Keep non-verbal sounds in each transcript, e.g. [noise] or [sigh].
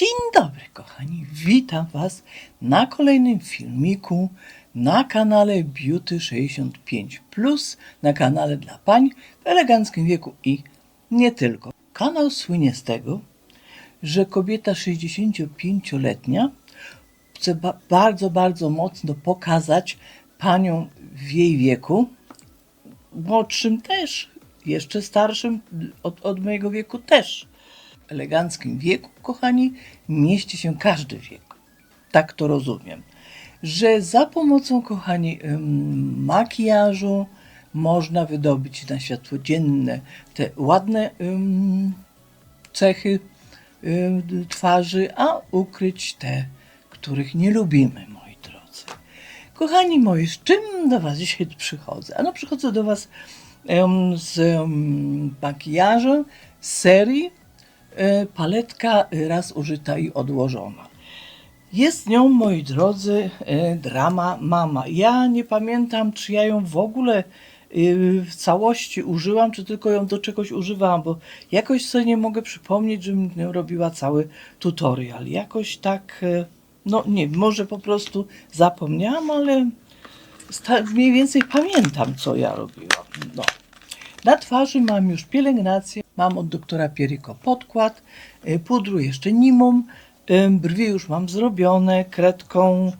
Dzień dobry, kochani. Witam Was na kolejnym filmiku na kanale Beauty 65 na kanale dla pań w eleganckim wieku i nie tylko. Kanał słynie z tego, że kobieta 65-letnia chce ba- bardzo, bardzo mocno pokazać paniom w jej wieku, młodszym też, jeszcze starszym od, od mojego wieku też. Eleganckim wieku, kochani, mieści się każdy wiek. Tak to rozumiem. Że za pomocą, kochani, makijażu można wydobyć na światło dzienne te ładne cechy twarzy, a ukryć te, których nie lubimy, moi drodzy. Kochani moi, z czym do Was dzisiaj przychodzę? Ano przychodzę do Was z em, makijażem z serii paletka raz użyta i odłożona. Jest nią, moi drodzy, e, drama Mama. Ja nie pamiętam, czy ja ją w ogóle e, w całości użyłam, czy tylko ją do czegoś używałam, bo jakoś sobie nie mogę przypomnieć, żebym nią robiła cały tutorial. Jakoś tak, e, no nie, może po prostu zapomniałam, ale mniej więcej pamiętam, co ja robiłam. No. Na twarzy mam już pielęgnację, mam od doktora Pieriko podkład, y, pudru jeszcze ym, brwi już mam zrobione, kredką,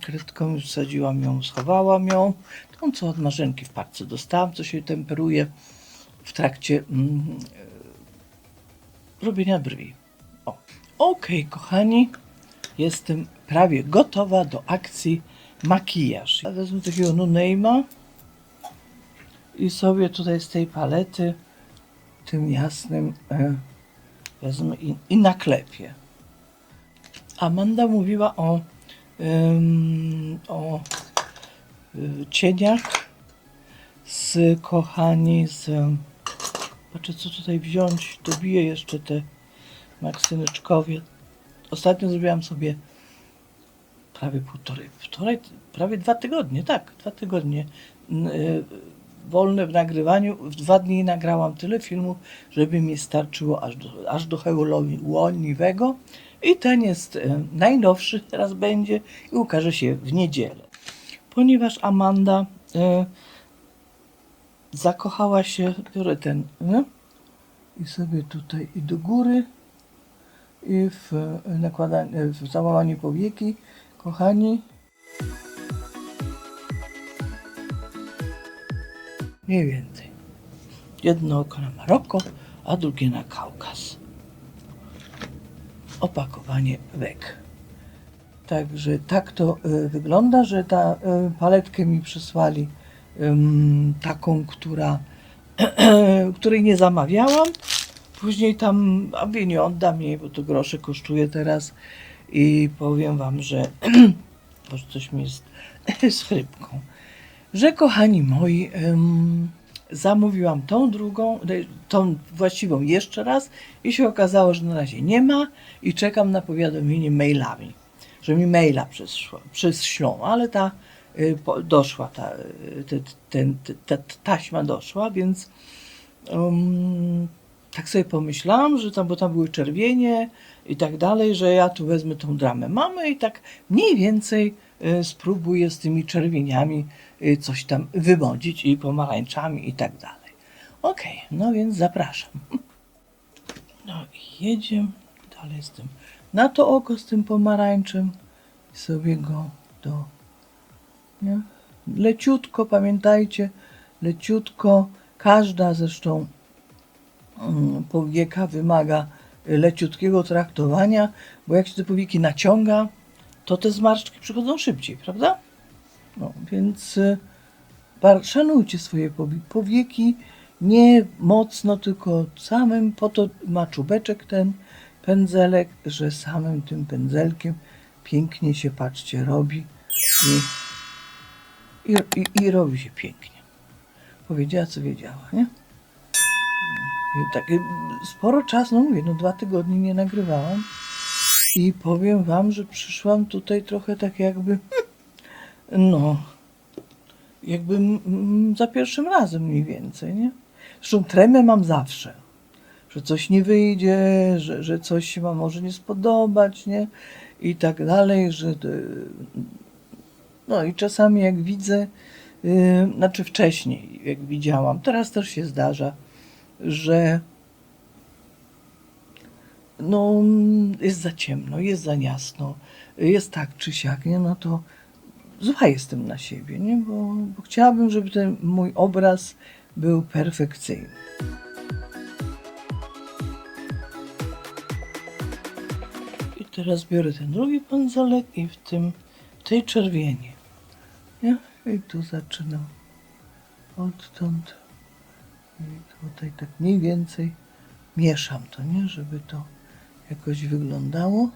kredką już sadziłam ją, schowałam ją, tą co od marzenki w parce dostałam, co się temperuje w trakcie y, robienia brwi. O. Okej, kochani, jestem prawie gotowa do akcji makijaż. Ja wezmę takiego name'a i sobie tutaj z tej palety tym jasnym e, wezmę i, i naklepię. Amanda mówiła o, ym, o y, cieniach z kochani z patrzę co tutaj wziąć dobiję jeszcze te maksynyczkowie ostatnio zrobiłam sobie prawie półtorej, półtorej, prawie dwa tygodnie, tak, dwa tygodnie y, wolne w nagrywaniu. W dwa dni nagrałam tyle filmów, żeby mi starczyło aż do, aż do. I ten jest y, najnowszy, [laughs] teraz będzie i ukaże się w niedzielę. Ponieważ Amanda y, zakochała się, biorę ten, nie? i sobie tutaj i do góry, i w nakładaniu, w załamaniu powieki, kochani. Mniej więcej. Jedno oko na Maroko, a drugie na Kaukaz. Opakowanie wek. Także tak to y, wygląda, że ta y, paletkę mi przysłali ym, taką, która, [clears throat] której nie zamawiałam. Później tam, a wie, nie oddam jej, bo to grosze kosztuje teraz. I powiem wam, że [clears throat] coś mi jest [clears throat] z chrypką. Że kochani moi, em, zamówiłam tą drugą, tą właściwą jeszcze raz i się okazało, że na razie nie ma i czekam na powiadomienie mailami, że mi maila przyszło, przyślą, ale ta y, po, doszła, ta, y, te, ten, te, ta taśma doszła, więc tak sobie pomyślałam, że tam, bo tam były czerwienie i tak dalej, że ja tu wezmę tą dramę mamy i tak mniej więcej y, spróbuję z tymi czerwieniami coś tam wymodzić i pomarańczami i tak dalej. Okej, no więc zapraszam. No i jedziemy dalej z tym. Na to oko z tym pomarańczem sobie go do... Nie? Leciutko, pamiętajcie, leciutko, każda zresztą mm, powieka wymaga leciutkiego traktowania, bo jak się te powieki naciąga, to te zmarszczki przychodzą szybciej, prawda? No, więc y, szanujcie swoje powi- powieki, nie mocno, tylko samym, po to ma czubeczek ten pędzelek, że samym tym pędzelkiem pięknie się, patrzcie, robi i, i, i, i robi się pięknie. Powiedziała, co wiedziała, nie? I tak, sporo czasu, no mówię, no dwa tygodnie nie nagrywałam i powiem wam, że przyszłam tutaj trochę tak jakby, no, jakby za pierwszym razem mniej więcej, nie? Zresztą tremę mam zawsze. że coś nie wyjdzie, że, że coś się wam może nie spodobać, nie? I tak dalej, że... y, No i czasami jak widzę, y, znaczy wcześniej jak widziałam, teraz też się zdarza, że no jest za ciemno, jest za jasno, jest tak czy siak, nie? No to zła jestem na siebie, nie? Bo, bo chciałabym, żeby ten mój obraz był perfekcyjny. I teraz biorę ten drugi pędzelek i w tym, w tej czerwieni, nie? I tu zaczynam odtąd i tutaj tak mniej więcej mieszam to, nie? Żeby to jakoś wyglądało.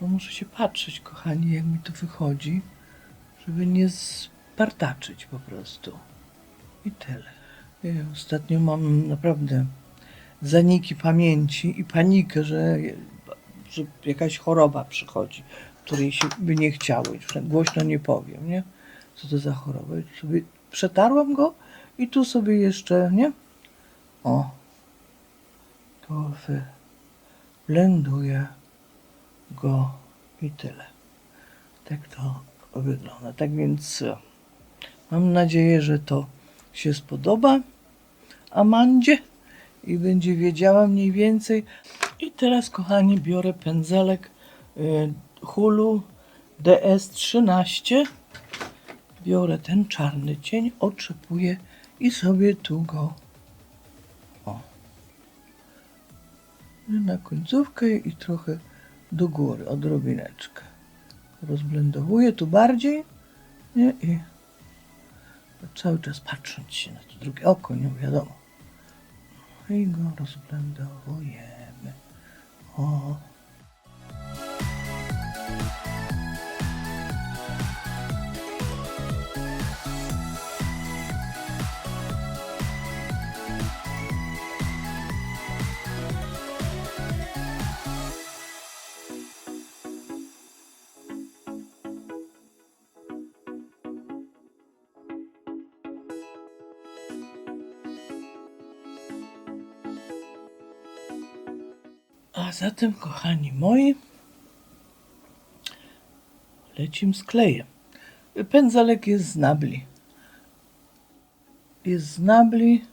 No muszę się patrzeć, kochani, jak mi to wychodzi, żeby nie spartaczyć po prostu. I tyle. Ostatnio mam naprawdę zaniki pamięci i panikę, że, że jakaś choroba przychodzi, której się by nie chciało. Głośno nie powiem, nie? Co to za choroba? Sobie przetarłam go i tu sobie jeszcze, nie? O. To blenduję go i tyle. Tak to wygląda. Tak więc e, mam nadzieję, że to się spodoba Amandzie i będzie wiedziała mniej więcej. I teraz, kochani, biorę pędzelek y, Hulu DS13. Biorę ten czarny cień, otrzepuję i sobie tu go o, na końcówkę i trochę do góry, odrobineczkę. Rozblendowuję tu bardziej nie? i cały czas patrząc się na to drugie oko, nie wiadomo. No I go rozblendowujemy. O. A zatem, kochani moi, lecim z klejem. Pędzelek jest z nabli. Jest z nabli.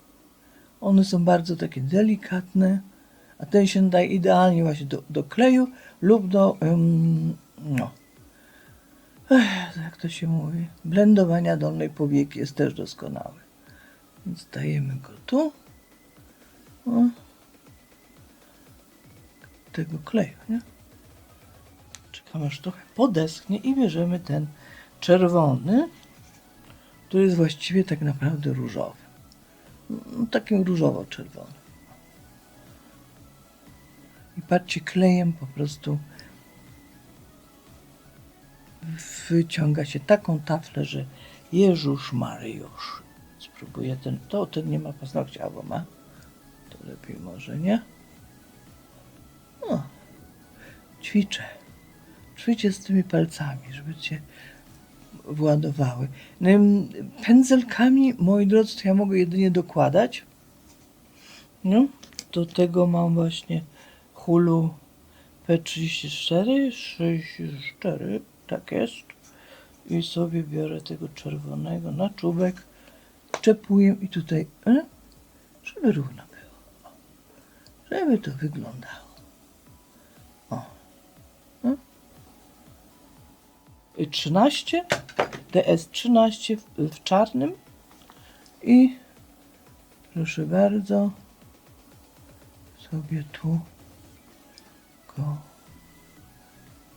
One są bardzo takie delikatne, a ten się daje idealnie właśnie do, do kleju lub do, em, no, Ech, jak to się mówi, blendowania dolnej powieki jest też doskonały. Więc dajemy go tu. O tego kleju, nie? Czekamy aż trochę podeschnie i bierzemy ten czerwony, który jest właściwie tak naprawdę różowy. No, takim różowo-czerwonym. I patrzcie, klejem po prostu wyciąga się taką taflę, że Jeżusz Maryjusz. Spróbuję ten, to ten nie ma paznokcia, albo ma. To lepiej może, nie? Ćwiczę. Ćwiczę z tymi palcami, żeby cię władowały. No, Pędzelkami, moi drodzy, to ja mogę jedynie dokładać. No, do tego mam właśnie Hulu P34, 64, tak jest. I sobie biorę tego czerwonego na czubek, czepuję i tutaj, e, żeby równo było. Żeby to wyglądało. 13, DS13 w, w czarnym i proszę bardzo sobie tu go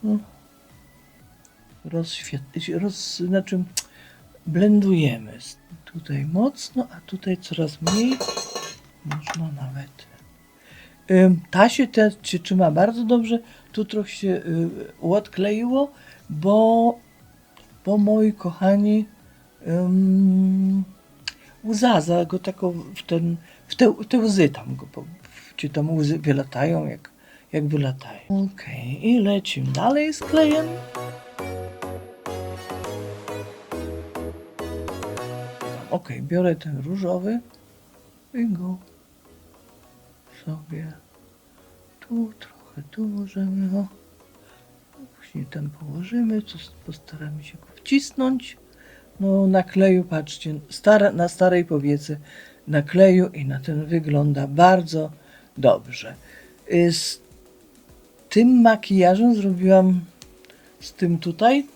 no, roz, znaczy blendujemy tutaj mocno, a tutaj coraz mniej można nawet Ta się te, się trzyma bardzo dobrze. Tu trochę się y, odkleiło, bo, bo moi kochani ym, łza za go taką w, ten, w, te, w te łzy tam go, czy tam łzy wylatają, jak, jak wylatają. Okej, i lecimy dalej z klejem. Ok, biorę ten różowy i go sobie tu trochę tu możemy. Później tam położymy, postaramy się go wcisnąć. No na kleju, patrzcie, stara, na starej powiece na kleju i na ten wygląda bardzo dobrze. Y, Z tym makijażem zrobiłam, z tym tutaj,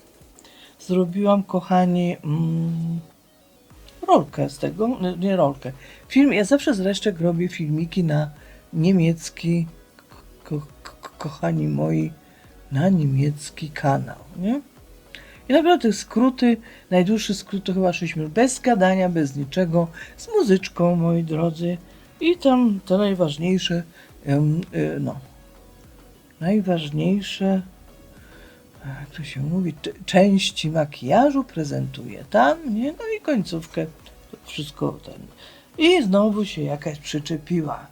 zrobiłam, kochani, mm, rolkę z tego, nie- rolkę. Film, ja zawsze z robię filmiki na niemiecki, ko, ko, kochani moi, na niemiecki kanał, nie? I naprawdę skróty, najdłuższy skrót to chyba 6 minut, bez gadania, bez niczego, z muzyczką, moi drodzy. I tam te najważniejsze, y, no, najważniejsze, jak to się mówi, części makijażu prezentuję tam, nie? No i końcówkę, to wszystko ten. I znowu się jakaś przyczepiła,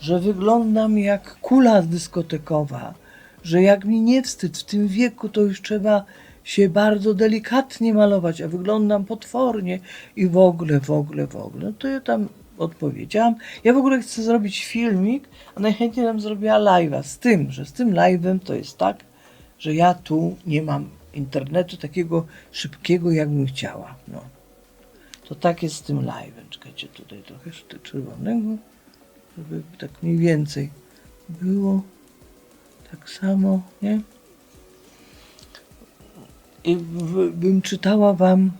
że wyglądam jak kula dyskotekowa, że jak mi nie wstyd, w tym wieku to już trzeba się bardzo delikatnie malować, a wyglądam potwornie i w ogóle, w ogóle, w ogóle. No to ja tam odpowiedziałam. Ja w ogóle chcę zrobić filmik, a najchętniej bym zrobiła live'a z tym, że z tym live'em to jest tak, że ja tu nie mam internetu takiego szybkiego, jakbym chciała. No. To tak jest z tym live'em. Czekajcie, tutaj trochę czerwonego, żeby tak mniej więcej było tak samo, nie? I bym czytała wam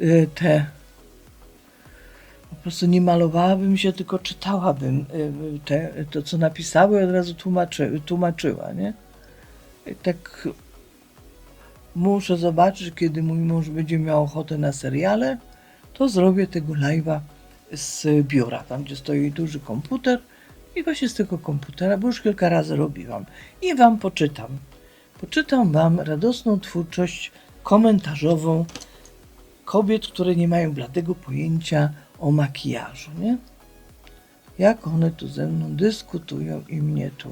y, te po prostu nie malowałabym się, tylko czytałabym y, te, to, co napisały, od razu tłumaczy, tłumaczyła, nie? I tak muszę zobaczyć, kiedy mój mąż będzie miał ochotę na seriale, to zrobię tego live'a z biura, tam gdzie stoi duży komputer i właśnie z tego komputera, bo już kilka razy robiłam i wam poczytam. Poczytam wam radosną twórczość komentarzową kobiet, które nie mają bladego pojęcia o makijażu, nie? Jak one tu ze mną dyskutują i mnie tu.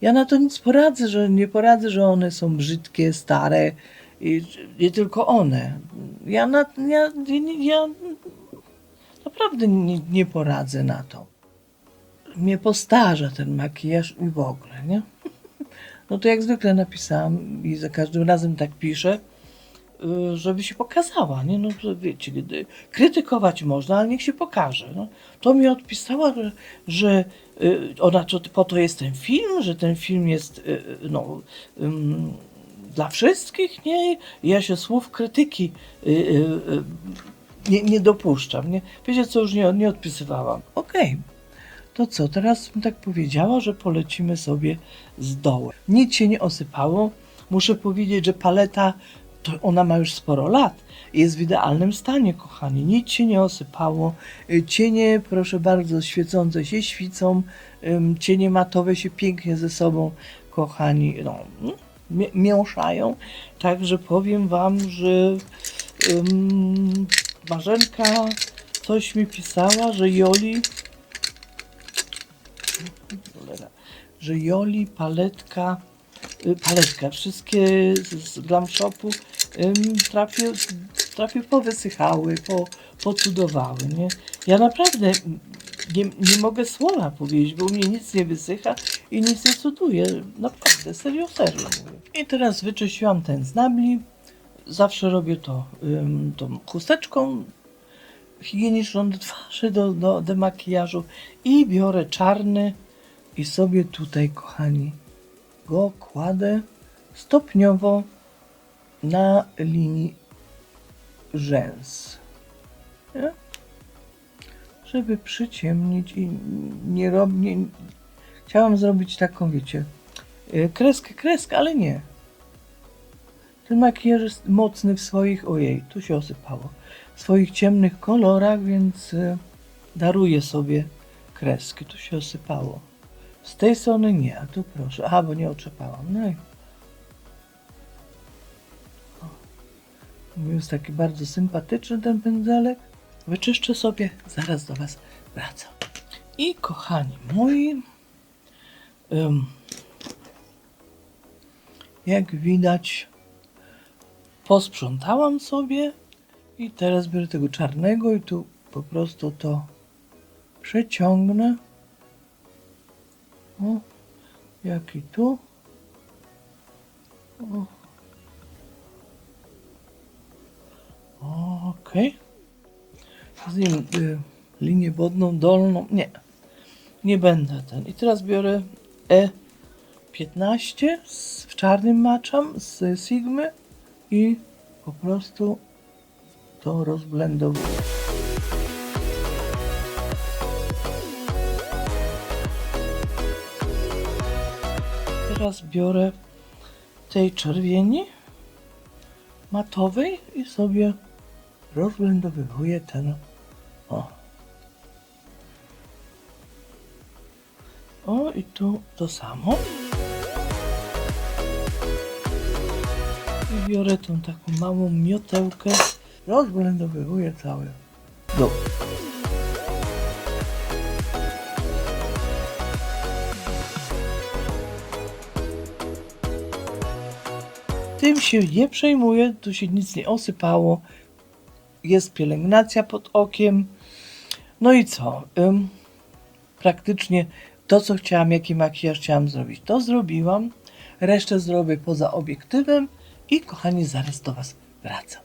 Ja na to nic poradzę, że nie poradzę, że one są brzydkie, stare i nie tylko one. Ja, na, ja, ja naprawdę nie, nie poradzę na to. Mnie postarza ten makijaż i w ogóle, nie? No to jak zwykle napisałam i za każdym razem tak piszę, y, żeby się pokazała, nie? No wiecie, gdy krytykować można, ale niech się pokaże. No. To mi odpisała, że, że y, ona to, po to jest ten film, że ten film jest y, no, ym, dla wszystkich, nie? Ja się słów krytyki nie, nie dopuszczam, nie? Wiecie co, już nie, nie odpisywałam. Okej, to co, teraz bym tak powiedziała, że polecimy sobie z dołu. Nic się nie osypało. Muszę powiedzieć, że paleta, to ona ma już sporo lat. Jest w idealnym stanie, kochani. Nic się nie osypało. Y, Cienie, proszę bardzo, świecące się świcą. Ym, Cienie matowe się pięknie ze sobą, kochani, no. Także powiem wam, że ym, Marzenka coś mi pisała, że Joli że Joli, paletka, y, paletka, wszystkie z, z Glam Shopu trafię, trafię powysychały, po, pocudowały, nie? Ja naprawdę nie, nie mogę słowa powiedzieć, bo u mnie nic nie wysycha i nic nie cuduje. Naprawdę, serio, serio. I teraz wyczyściłam ten znabli. Zawsze robię to ym, tą chusteczką higieniczną do twarzy, do, do demakijażu i biorę czarny i sobie tutaj, kochani, go kładę stopniowo na linii rzęs. Nie? Żeby przyciemnić i nie robię. Chciałam zrobić taką, wiecie, y, kreskę, kreskę, ale nie. Ten makijaż jest mocny w swoich, ojej, tu się osypało, w swoich ciemnych kolorach, więc y, daruję sobie kreski. Tu się osypało. Z tej strony nie, a tu proszę. Aha, bo nie otrzepałam. No i... O. Jest taki bardzo sympatyczny ten pędzelek. Wyczyszczę sobie, zaraz do Was wracam. I kochani moi, ym, jak widać, posprzątałam sobie I teraz biorę tego czarnego i tu po prostu to przeciągnę. O, jak i tu. Okej. Z nim y, linię wodną dolną. Nie. Nie będę ten. I teraz biorę E15 z, w czarnym maczam z Sigmy i po prostu to rozblendowuję. Teraz biorę tej czerwieni matowej i sobie rozblendowywuję ten o. O i tu to samo. I biorę tą taką małą miotełkę, rozblendowywuję cały dół. Tym się nie przejmuję, tu się nic nie osypało. Jest pielęgnacja pod okiem. No i co? Ym, praktycznie to, co chciałam, jaki makijaż chciałam zrobić, to zrobiłam. Resztę zrobię poza obiektywem i kochani, zaraz do Was wracam.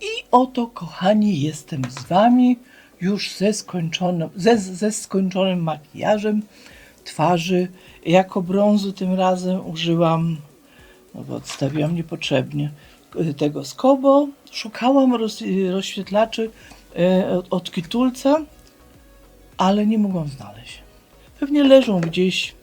I oto, kochani, jestem z Wami już ze skończonym, ze, ze skończonym makijażem twarzy. Jako brązu tym razem użyłam, no bo odstawiłam niepotrzebnie, tego Skobo. Szukałam roz, rozświetlaczy y, od, od Kitulca, ale nie mogłam znaleźć. Pewnie leżą gdzieś.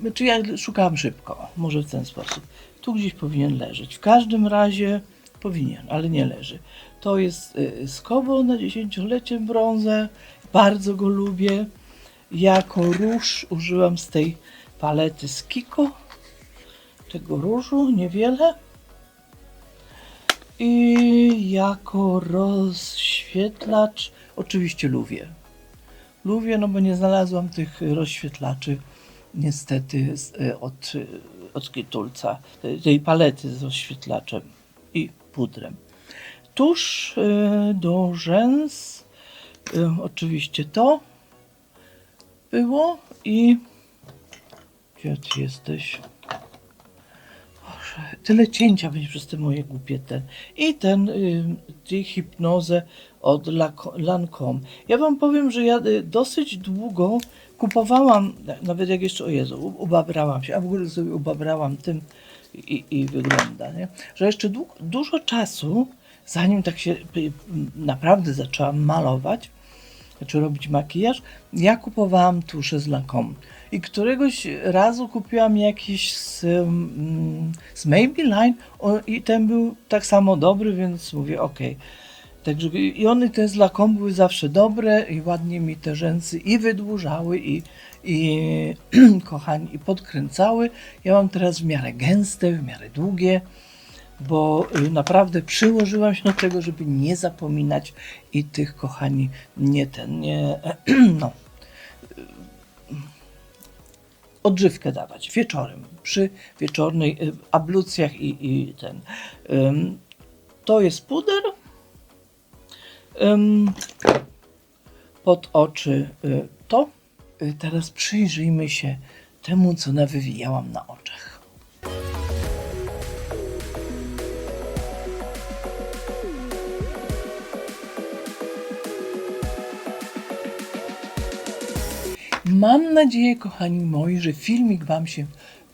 Znaczy ja szukałam szybko, może w ten sposób. Tu gdzieś powinien leżeć. W każdym razie powinien, ale nie leży. To jest Skobo na dziesięciolecie brązę. Bardzo go lubię. Jako róż użyłam z tej palety z Kiko. Tego różu niewiele. I jako rozświetlacz oczywiście lubię. Lubię, no bo nie znalazłam tych rozświetlaczy niestety y, od, y, od Kitulca, tej, palety z rozświetlaczem i pudrem. Tuż y, do rzęs oczywiście to było i gdzie ty jesteś? Tyle cięcia będzie przez te moje głupie ten. I ten, y, hipnozę od Lancome. Ja wam powiem, że ja y, dosyć długo kupowałam, nawet jak jeszcze, o Jezu, ubabrałam się, a w ogóle sobie ubabrałam tym i, i wygląda, nie? że jeszcze dłu- dużo czasu, zanim tak się y, naprawdę zaczęłam malować, czy robić makijaż, ja kupowałam tusze z Lancome. I któregoś razu kupiłam jakiś z, mm, z Maybelline o, i ten był tak samo dobry, więc mówię ok. Także i one te z Lancome były zawsze dobre i ładnie mi te rzęsy i wydłużały i, i [clears throat] kochani, i podkręcały. Ja mam teraz w miarę gęste, w miarę długie bo y, naprawdę przyłożyłam się do tego, żeby nie zapominać i tych kochani nie ten, nie, [clears throat] no, odżywkę dawać wieczorem, przy wieczornej y, ablucjach i, i ten. Ym, To jest puder ym, pod oczy y, to. Y, Teraz przyjrzyjmy się temu, co nawywijałam na oczach. Mam nadzieję, kochani moi, że filmik Wam się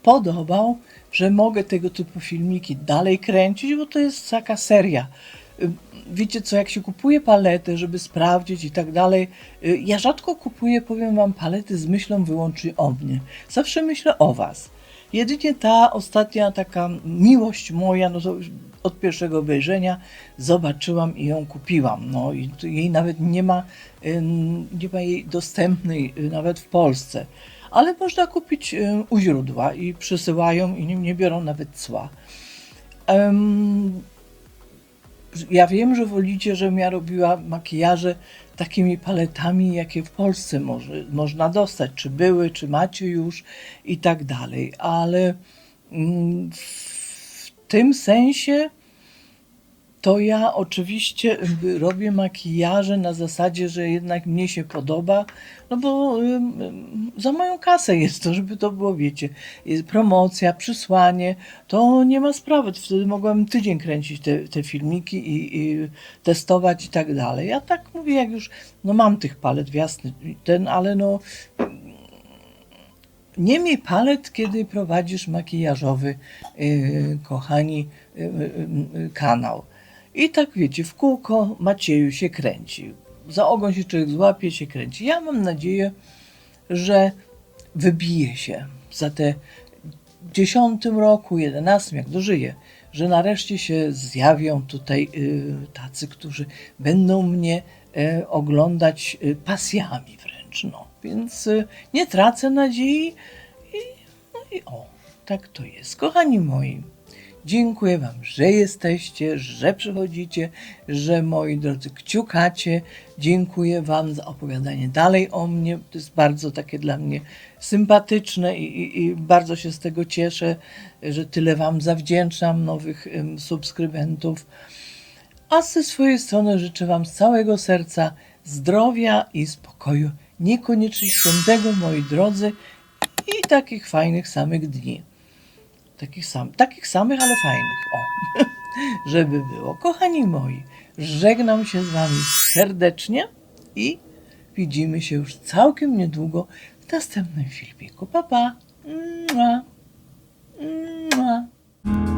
podobał, że mogę tego typu filmiki dalej kręcić, bo to jest taka seria. Wiecie co, jak się kupuje paletę, żeby sprawdzić i tak dalej, ja rzadko kupuję, powiem Wam, palety z myślą wyłącznie o mnie. Zawsze myślę o Was. Jedynie ta ostatnia taka miłość moja, no to od pierwszego obejrzenia zobaczyłam i ją kupiłam. No i jej nawet nie ma, ym, nie ma jej dostępnej y, nawet w Polsce. Ale można kupić y, u źródła i przysyłają i nie, biorą nawet cła. Ja wiem, że wolicie, żebym ja robiła makijaże takimi paletami, jakie w Polsce może, można dostać, czy były, czy macie już i tak dalej, ale mm, tym sensie to ja oczywiście robię makijaże na zasadzie, że jednak mnie się podoba, no bo za moją kasę jest to, żeby to było, wiecie, promocja, przysłanie, to nie ma sprawy. Wtedy mogłem tydzień kręcić te, te filmiki i, i testować i tak dalej. Ja tak mówię, jak już, no mam tych palet, jasny, ten, ale no nie miej palet, kiedy prowadzisz makijażowy, yy, kochani, yy, yy, kanał. I tak wiecie, w kółko Macieju się kręci. Za ogon się człowiek złapie, się kręci. Ja mam nadzieję, że wybije się za te dziesiątym roku, jedenastym, jak dożyję, że nareszcie się zjawią tutaj y, tacy, którzy będą mnie y, oglądać y, pasjami wręcz. No. Więc y, nie tracę nadziei i, no i o, tak to jest. Kochani moi, dziękuję Wam, że jesteście, że przychodzicie, że moi drodzy kciukacie. Dziękuję Wam za opowiadanie dalej o mnie. To jest bardzo takie dla mnie sympatyczne i, i, i bardzo się z tego cieszę, że tyle Wam zawdzięczam nowych subskrybentów. A ze swojej strony życzę Wam z całego serca zdrowia i spokoju, niekoniecznie świętego, moi drodzy, i takich fajnych samych dni. Takich, sam, takich samych, ale fajnych. O, [laughs] żeby było. Kochani moi, żegnam się z Wami serdecznie i widzimy się już całkiem niedługo w następnym filmiku. Pa, pa. Mua. Mua.